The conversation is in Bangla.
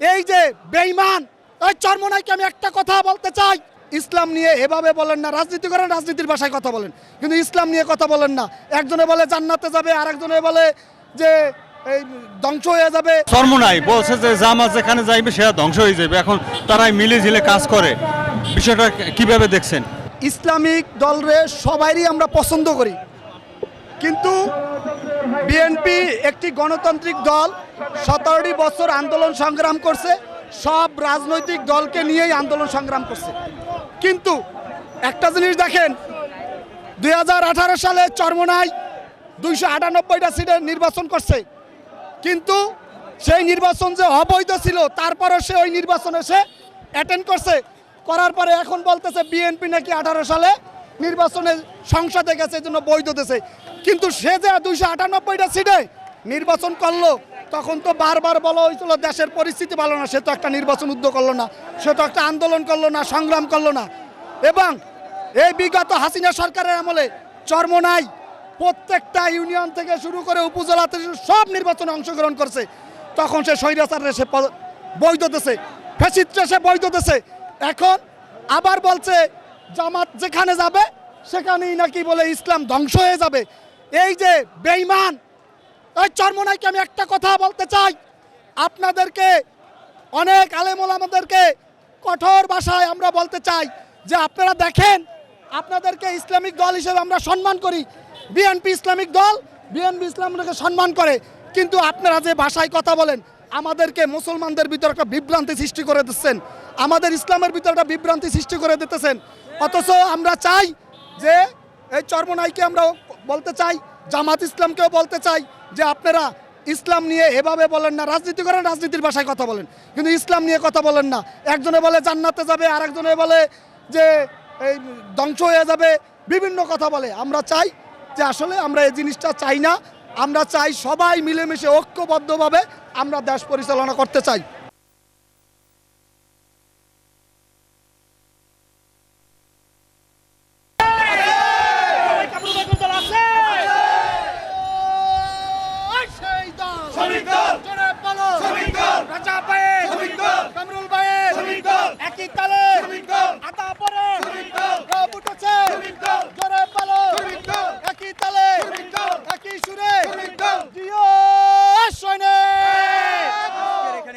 এই যে বেইমান ওই চর্মনাইকে আমি একটা কথা বলতে চাই। ইসলাম নিয়ে এভাবে বলেন না রাজনীতি করেন রাজনীতির ভাষায় কথা বলেন। কিন্তু ইসলাম নিয়ে কথা বলেন না। একজনে বলে জান্নাতে যাবে আর একজনে বলে যে এই ধ্বংস হয়ে যাবে। নাই বলছে যে জামাত যেখানে যাইবে সেটা ধ্বংস হয়ে যাবে। এখন তারাই মিলে ঝিলে কাজ করে। বিষয়টা কীভাবে দেখছেন? ইসলামিক দলরে সবাইরই আমরা পছন্দ করি। কিন্তু বিএনপি একটি গণতান্ত্রিক দল সতেরোটি বছর আন্দোলন সংগ্রাম করছে, সব রাজনৈতিক দলকে নিয়েই আন্দোলন সংগ্রাম করছে। কিন্তু একটা জিনিস দেখেন দু হাজার আঠারো সালে চরমনায় দুইশো আটানব্বইটা সিটের নির্বাচন করছে। কিন্তু সেই নির্বাচন যে অবৈধ ছিল, তারপরও সে ওই নির্বাচনে সে অ্যাটেন্ড করছে। করার পরে এখন বলতেছে বিএনপি নাকি আঠারো সালে নির্বাচনে সংসদে গেছে জন্য বৈধ দেশে কিন্তু সে যে দুইশো আটানব্বইটা সিটে নির্বাচন করল তখন তো বারবার বলা হয়েছিল, দেশের পরিস্থিতি ভালো না, সে তো একটা নির্বাচন উদ্যোগ করল না, সে তো একটা আন্দোলন করল না, সংগ্রাম করল না। এবং এই বিগত হাসিনা সরকারের আমলে চর্ম নাই, প্রত্যেকটা ইউনিয়ন থেকে শুরু করে উপজেলা থেকে সব নির্বাচনে অংশগ্রহণ করছে। তখন সে স্বৈরাচারে সে বৈধ দেশে ফেসিত্রে সে বৈধ দেশে। এখন আবার বলছে, জামাত যেখানে যাবে, সেখানেই নাকি বলে ইসলাম ধ্বংস হয়ে যাবে। এই যে বেইমান ওই চর্মনাইকে আমি একটা কথা বলতে চাই। আপনাদেরকে, অনেক আলেমুল আমাদেরকে কঠোর ভাষায় আমরা বলতে চাই যে আপনারা দেখেন, আপনাদেরকে ইসলামিক দল হিসেবে আমরা সম্মান করি। বিএনপি ইসলামিক দল, বিএনপি ইসলামকে সম্মান করে। কিন্তু আপনারা যে ভাষায় কথা বলেন, আমাদেরকে মুসলমানদের ভিতরে একটা বিভ্রান্তি সৃষ্টি করে দিচ্ছেন। আমাদের ইসলামের ভিতরে একটা বিভ্রান্তি সৃষ্টি করে দিতেছেন। অথচ আমরা চাই যে, এই চর্মনাইকে আমরা বলতে চাই জামাত ইসলামকেও বলতে চাই যে আপনারা ইসলাম নিয়ে এভাবে বলেন না, রাজনীতি করেন, রাজনীতির ভাষায় কথা বলেন। কিন্তু ইসলাম নিয়ে কথা বলেন না। একজনে বলে জান্নাতে যাবে আর একজনে বলে যে এই ধ্বংস হয়ে যাবে, বিভিন্ন কথা বলে। আমরা চাই যে আসলে আমরা এই জিনিসটা চাই না। আমরা চাই সবাই মিলেমিশে ঐক্যবদ্ধভাবে আমরা দেশ পরিচালনা করতে চাই।